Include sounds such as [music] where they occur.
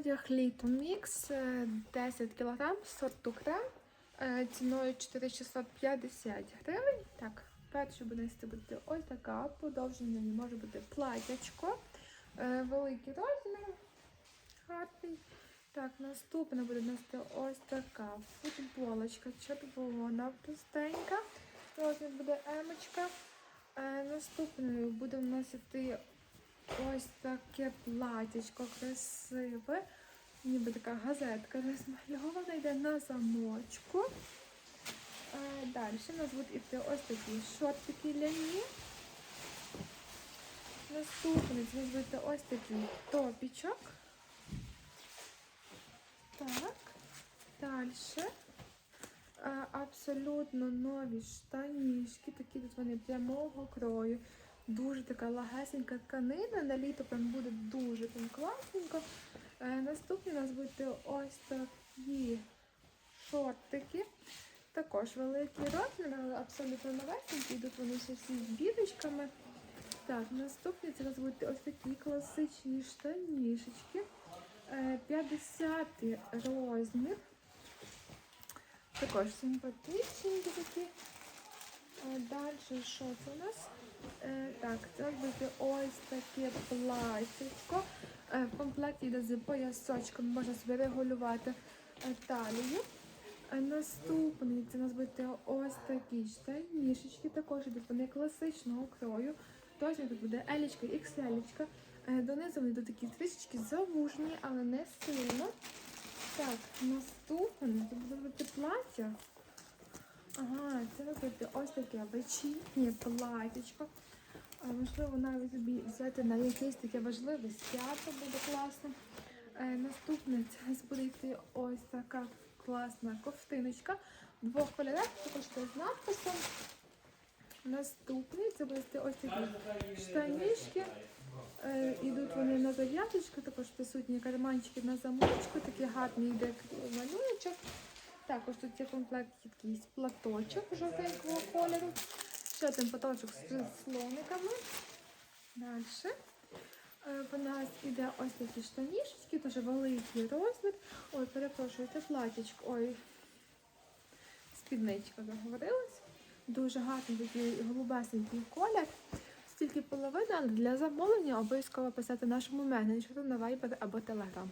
одяг літо мікс е, 10 кг сорту крем е, ціною 4650 гривень. Так, перше буде буде ось така, подовження може бути платячко, е, великий розмір, гарний. Так, наступне буде нести ось така футболочка червона, простенька. Розмір буде емочка. Е, наступною буде вносити ось таке платячко красиве. Ніби така газетка розмальована, йде на замочку. Далі у нас будуть іти ось такі шортики ляні. Наступний у нас буде ось такий топічок. Так. Далі. Абсолютно нові штанішки, такі тут вони прямого крою. Дуже така лагесенька тканина. На літо прям буде дуже прям класненько. Е, наступні у нас будуть ось такі шортики. Також великий але абсолютно новесенькі. Йдуть вони всі всі з бірочками. Так, наступні це у нас будуть ось такі класичні штанішечки. Е, 50 розмір. Також симпатичні такі. Далі що це у нас? Е, так, це буде ось таке платічко. Е, в комплекті йде з поясочком, можна собі регулювати е, талію. Наступний це у нас буде ось такі штанішечки, також йдуть вони класичного крою. Точно тут буде елічка, ікселічка. Донизу вони йдуть такі трішечки завужені, але не сильно. Так, наступне це буде плаття. Ага, це буде ось таке вечірнє платтячко. А, можливо, навіть собі взяти на якесь таке важливе свято буде класно. Е, наступне [laughs] це буде йти ось така класна ковтиночка. Двох кольорах, також з надписом. Наступний це буде ось такі штанішки. Е, ідуть вони на зав'язочку, також присутні карманчики на замочку, такий гарний йде малюночок. Також тут є комплект якийсь платочок жовтенького кольору. Ще один платочок з слониками. Далі. Е, В нас іде ось такі штанішечки, дуже великий розмір. Ой, перепрошую, це платічко. Ой, спідничка заговорилась. Дуже гарний такий голубесенький колір. Стільки половина, але для замовлення обов'язково писати нашому менеджеру на Viber або Telegram.